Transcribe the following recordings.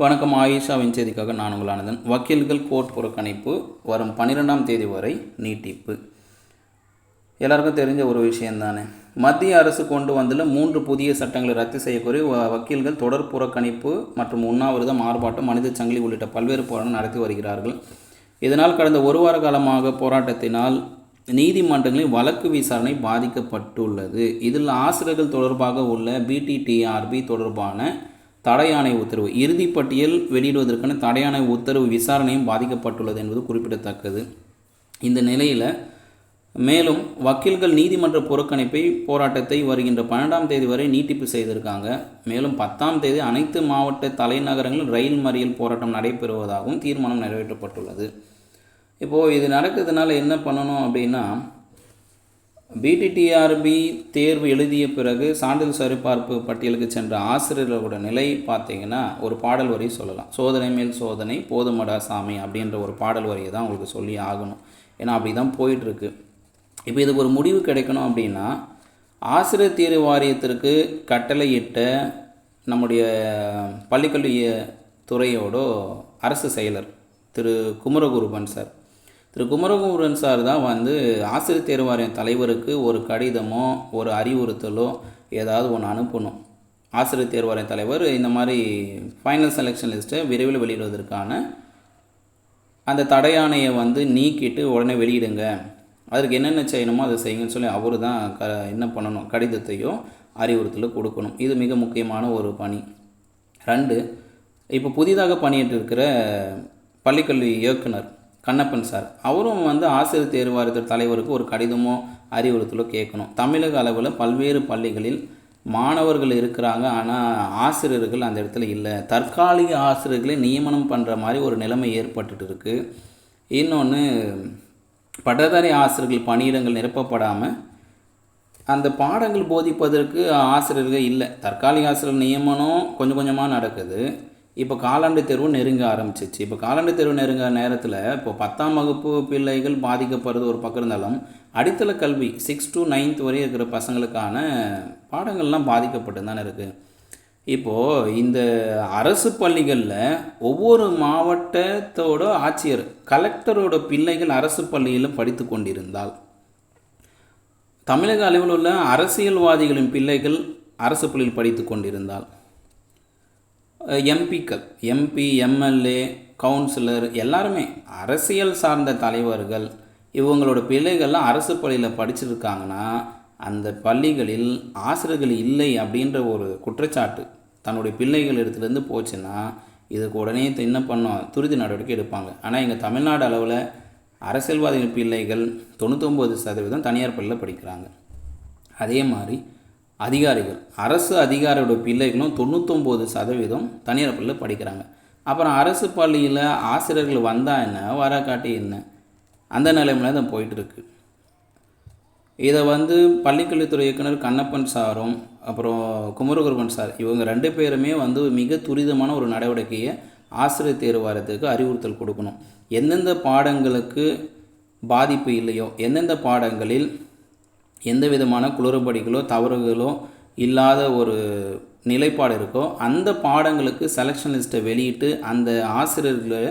வணக்கம் ஆயிஷாவின் செய்திக்காக நான் உங்கள் ஆனந்தன் வக்கீல்கள் கோர்ட் புறக்கணிப்பு வரும் பன்னிரெண்டாம் தேதி வரை நீட்டிப்பு. எல்லாருக்கும் தெரிஞ்ச ஒரு விஷயந்தானே மத்திய அரசு கொண்டு வந்துள்ள மூன்று புதிய சட்டங்களை ரத்து செய்யக்கோரி வக்கீல்கள் தொடர் புறக்கணிப்பு மற்றும் உண்ணாவிரதம் ஆர்ப்பாட்டம் மனித சங்கிலி உள்ளிட்ட பல்வேறு போராட்டம் நடத்தி வருகிறார்கள். இதனால் கடந்த ஒரு வார காலமாக போராட்டத்தினால் நீதிமன்றங்களில் வழக்கு விசாரணை பாதிக்கப்பட்டுள்ளது. இதில் ஆசிரியர்கள் தொடர்பாக உள்ள பிடிடிஆர்பி தொடர்பான தடையாணை உத்தரவு. இறுதிப்பட்டியல் வெளியிடுவதற்கான தடையாணை உத்தரவு விசாரணையும் பாதிக்கப்பட்டுள்ளது என்பது குறிப்பிடத்தக்கது. இந்த நிலையில் மேலும் வக்கீல்கள் நீதிமன்ற புறக்கணிப்பை போராட்டத்தை வருகின்ற பன்னெண்டாம் தேதி வரை நீட்டிப்பு செய்திருக்காங்க. மேலும் பத்தாம் தேதி அனைத்து மாவட்ட தலைநகரங்களில் ரயில் மறியல் போராட்டம் நடைபெறுவதாகவும் தீர்மானம் நிறைவேற்றப்பட்டுள்ளது. இப்போது இது நடக்கிறதுனால என்ன பண்ணணும் அப்படின்னா பிடிடிஆர்பி தேர்வு எழுதிய பிறகு சான்றிதழ் சரிபார்ப்பு பட்டியலுக்கு சென்ற ஆசிரியர்களோட நிலை பார்த்தீங்கன்னா ஒரு பாடல் வரி சொல்லலாம். சோதனை மேல் சோதனை போதுமடா சாமி அப்படின்ற ஒரு பாடல் வரியை தான் உங்களுக்கு சொல்லி ஆகணும். ஏன்னா அப்படி தான் போயிட்டுருக்கு. இப்போ இதுக்கு ஒரு முடிவு கிடைக்கணும் அப்படின்னா ஆசிரியர் தேர்வு வாரியத்திற்கு கட்டளையிட்ட நம்முடைய பள்ளிக்கல்வி துறையோட அரசு செயலர் திரு குமரகுருபன் சார். திரு குமரகுமரன் சார் தான் வந்து ஆசிரியர் தேர்வாரியம் தலைவருக்கு ஒரு கடிதமோ ஒரு அறிவுறுத்தலோ ஏதாவது ஒன்று அனுப்பணும். ஆசிரியர் தேர்வாரியம் தலைவர் இந்த மாதிரி ஃபைனல் செலெக்ஷன் லிஸ்ட்டை விரைவில் வெளியிடுவதற்கான அந்த தடையாணையை வந்து நீக்கிட்டு உடனே வெளியிடுங்க. அதற்கு என்னென்ன செய்யணுமோ அதை செய்யுங்கன்னு சொல்லி அவரு தான் க என்ன பண்ணணும்? கடிதத்தையோ அறிவுறுத்தலோ கொடுக்கணும். இது மிக முக்கியமான ஒரு பணி. ரெண்டு இப்போ புதிதாக பணியிட்டு இருக்கிற பள்ளிக்கல்வி இயக்குனர் கண்ணப்பன் சார். அவரும் வந்து ஆசிரியர் தேர்வு தலைவருக்கு ஒரு கடிதமோ அறிவுறுத்தலோ கேட்கணும். தமிழக அளவில் பல்வேறு பள்ளிகளில் மாணவர்கள் இருக்கிறாங்க. ஆனால் ஆசிரியர்கள் அந்த இடத்துல இல்லை. தற்காலிக ஆசிரியர்களை நியமனம் பண்ணுற மாதிரி ஒரு நிலைமை ஏற்பட்டுட்டு இருக்குது இன்னொன்று பட்டதாரி ஆசிரியர்கள் பணியிடங்கள் நிரப்பப்படாமல் அந்த பாடங்கள் போதிப்பதற்கு ஆசிரியர்கள் இல்லை. தற்காலிக ஆசிரியர் நியமனம் கொஞ்சம் கொஞ்சமாக நடக்குது. இப்போ காலாண்டு தேர்வு நெருங்க ஆரம்பிச்சிச்சு. இப்போ காலாண்டு தேர்வு நெருங்க நேரத்தில் இப்போ பத்தாம் வகுப்பு பிள்ளைகள் பாதிக்கப்படுறது ஒரு பக்கம் இருந்தாலும் அடித்தள கல்வி சிக்ஸ் டு நைன்த் வரை இருக்கிற பசங்களுக்கான பாடங்கள்லாம் பாதிக்கப்பட்டு தானே இருக்குது இப்போது இந்த அரசு பள்ளிகளில் ஒவ்வொரு மாவட்டத்தோட ஆட்சியர் கலெக்டரோட பிள்ளைகள் அரசு பள்ளியில் படித்து கொண்டிருந்தால் தமிழக அளவில் உள்ள அரசியல்வாதிகளின் பிள்ளைகள் அரசு பள்ளியில் படித்து கொண்டிருந்தால் எம்பிக்கள் எம்பி எம்எல்ஏ கவுன்சிலர் எல்லாருமே அரசியல் சார்ந்த தலைவர்கள் இவங்களோட பிள்ளைகள்லாம் அரசு பள்ளியில் படிச்சிருக்காங்கன்னா அந்த பள்ளிகளில் ஆசிரியர்கள் இல்லை அப்படின்ற ஒரு குற்றச்சாட்டு தன்னுடைய பிள்ளைகள் இடத்துலேருந்து போச்சுன்னா இதுக்கு உடனே என்ன பண்ணோம்? துரித நடவடிக்கை எடுப்பாங்க. ஆனால் எங்கள் தமிழ்நாடு அளவில் அரசியல்வாதிகள் பிள்ளைகள் தொண்ணூத்தொம்பது சதவீதம் தனியார் பள்ளியில் படிக்கிறாங்க. அதே மாதிரி அதிகாரிகள். அரசு அதிகாரியோட பிள்ளைகளும் தொண்ணூத்தொம்பது சதவீதம் தனியார் பள்ளியில் படிக்கிறாங்க. அப்புறம் அரசு பள்ளியில் ஆசிரியர்கள் வந்தால் என்ன? வராக்காட்டி என்ன? அந்த நிலைமையில தான் போயிட்டுருக்கு. இதை வந்து பள்ளிக்கல்வித்துறை இயக்குனர் கண்ணப்பன் சாரும் அப்புறம் குமரகுருபன் சார் இவங்க ரெண்டு பேருமே வந்து மிக துரிதமான ஒரு நடவடிக்கையை ஆசிரியர் தேர்வு வாரத்துக்கு அறிவுறுத்தல் கொடுக்கணும். எந்தெந்த பாடங்களுக்கு பாதிப்பு இல்லையோ எந்தெந்த பாடங்களில் எந்த விதமான குளறுபடிகளோ தவறுகளோ இல்லாத ஒரு நிலைப்பாடு இருக்கோ அந்த பாடங்களுக்கு செலெக்ஷன் லிஸ்ட்டை வெளியிட்டு அந்த ஆசிரியர்களை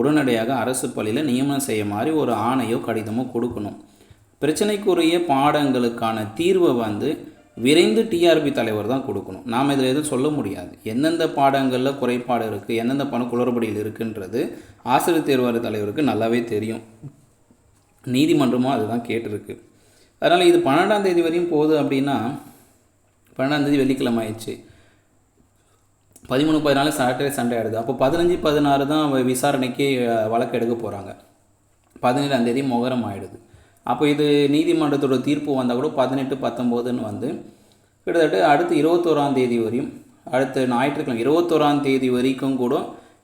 உடனடியாக அரசு பள்ளியில் நியமனம் செய்ய மாதிரி ஒரு ஆணையோ கடிதமோ கொடுக்கணும். பிரச்சனைக்குரிய பாடங்களுக்கான தீர்வை வந்து விரைந்து டிஆர்பி தலைவர் தான் கொடுக்கணும். நாம் இதில் எதுவும் சொல்ல முடியாது. எந்தெந்த பாடங்களில் குறைபாடு இருக்குது எந்தெந்த பணம் குளறுபடிகள் இருக்குன்றது ஆசிரியர் தேர்வாளர் தலைவருக்கு நல்லாவே தெரியும். நீதிமன்றமும் அதுதான் கேட்டிருக்கு. அதனால் இது பன்னெண்டாம் தேதி வரையும் போகுது அப்படின்னா பன்னெண்டாம் தேதி வெள்ளிக்கிழமை ஆயிடுச்சு. பதிமூணு பதினாலு சாட்டர்டே சண்டே ஆகிடுது அப்போ பதினஞ்சு பதினாறு தான் விசாரணைக்கு வழக்கு எடுக்க போகிறாங்க பதினேழாம் தேதி முகரம் ஆகிடுது அப்போ இது நீதிமன்றத்தோட தீர்ப்பு வந்தால் கூட பதினெட்டு பத்தொம்போதுன்னு வந்து கிட்டத்தட்ட அடுத்து இருபத்தோராம் தேதி வரையும் அடுத்த ஞாயிற்றுக்கிழமை இருபத்தோராம் தேதி வரைக்கும் கூட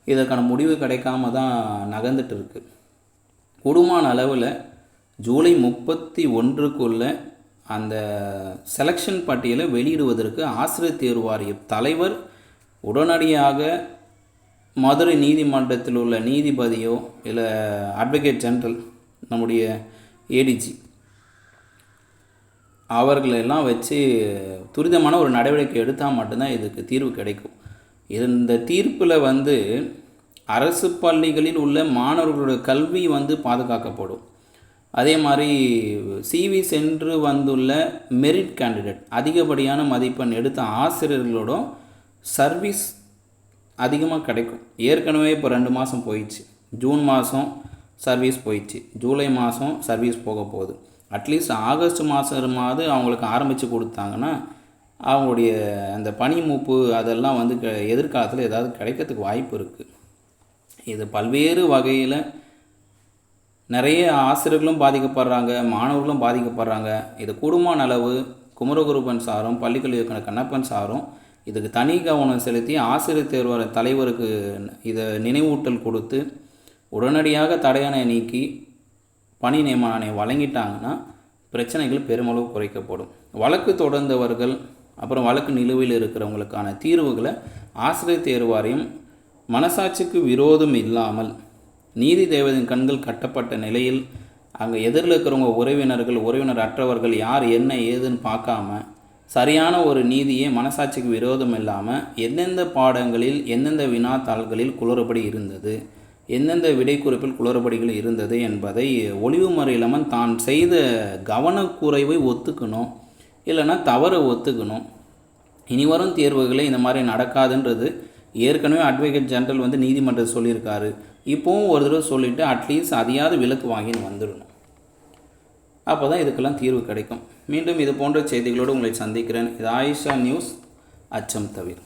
இதற்கான முடிவு கிடைக்காம தான் நகர்ந்துட்டு இருக்குது கூடுமான அளவில் ஜூலை முப்பத்தி ஒன்றுக்குள்ள அந்த செலெக்ஷன் பட்டியலை வெளியிடுவதற்கு ஆசிரியர் தேர்வாரிய தலைவர் உடனடியாக மதுரை நீதிமன்றத்தில் உள்ள நீதிபதியோ இல்லை அட்வொகேட் ஜெனரல் நம்முடைய ஏடிஜி அவர்களெல்லாம் வச்சு துரிதமான ஒரு நடவடிக்கை எடுத்தால் மட்டும்தான் இதுக்கு தீர்வு கிடைக்கும். இந்த தீர்ப்பில் வந்து அரசு பள்ளிகளில் உள்ள மாணவர்களோட கல்வி வந்து பாதுகாக்கப்படும். அதே மாதிரி சிவி சென்று வந்துள்ள மெரிட் கேண்டிடேட் அதிகப்படியான மதிப்பெண் எடுத்த ஆசிரியர்களோட சர்வீஸ் அதிகமாக கிடைக்கும். ஏற்கனவே இப்போ ரெண்டு மாதம் போயிடுச்சு. ஜூன் மாதம் சர்வீஸ் போயிடுச்சு. ஜூலை மாதம் சர்வீஸ் போக போகுது. அட்லீஸ்ட் ஆகஸ்ட் மாதமாவது அவங்களுக்கு ஆரம்பித்து கொடுத்தாங்கன்னா அவங்களுடைய அந்த பனி மூப்பு அதெல்லாம் வந்து க- எதிர்காலத்தில் ஏதாவது கிடைக்கிறதுக்கு வாய்ப்பு இருக்குது இது பல்வேறு வகையில் நிறைய ஆசிரியர்களும் பாதிக்கப்படுறாங்க மாணவர்களும் பாதிக்கப்படுறாங்க. இது கூடுமான அளவு குமரகுருபன் சாரும் பள்ளிக்கல்வி இயக்குனர் கண்ணப்பன் சாரும் இதுக்கு தனி கவனம் செலுத்தி ஆசிரியர் தேர்வார தலைவருக்கு இதை நினைவூட்டல் கொடுத்து உடனடியாக தடையானை நீக்கி பணி நியமன வழங்கிட்டாங்கன்னா பிரச்சனைகள் பெருமளவு குறைக்கப்படும். வழக்கு தொடர்ந்தவர்கள் அப்புறம் வழக்கு நிலுவையில் இருக்கிறவங்களுக்கான தீர்வுகளை ஆசிரியர் தேர்வாரியம் மனசாட்சிக்கு விரோதம் இல்லாமல் நீதி தேவதின் கண்கள் கட்டப்பட்ட நிலையில் அங்கே எதிரில் இருக்கிறவங்க உறவினர்கள் உறவினர் அற்றவர்கள் யார் என்ன ஏதுன்னு பார்க்காம சரியான ஒரு நீதியை மனசாட்சிக்கு விரோதம் இல்லாமல் எந்தெந்த பாடங்களில் எந்தெந்த வினாத்தாள்களில் குளறுபடி இருந்தது எந்தெந்த விடைக்குறிப்பில் குளறுபடிகள் இருந்தது என்பதை ஒளிவு முறை தான் செய்த கவனக்குறைவை ஒத்துக்கணும் இல்லைன்னா தவறை ஒத்துக்கணும். இனி வரும் தேர்வுகளே இந்த மாதிரி நடக்காதுன்றது ஏற்கனவே அட்வொகேட் ஜெனரல் வந்து நீதிமன்றம் சொல்லியிருக்காரு. இப்போவும் ஒரு தடவை சொல்லிவிட்டு அட்லீஸ்ட் அதையாவது விலக்கு வாங்கின்னு வந்துடணும். அப்போ தான் இதுக்கெல்லாம் தீர்வு கிடைக்கும். மீண்டும் இது போன்ற செய்திகளோடு உங்களை சந்திக்கிறேன். இது ஆயிஷா நியூஸ். அச்சம் தவிர.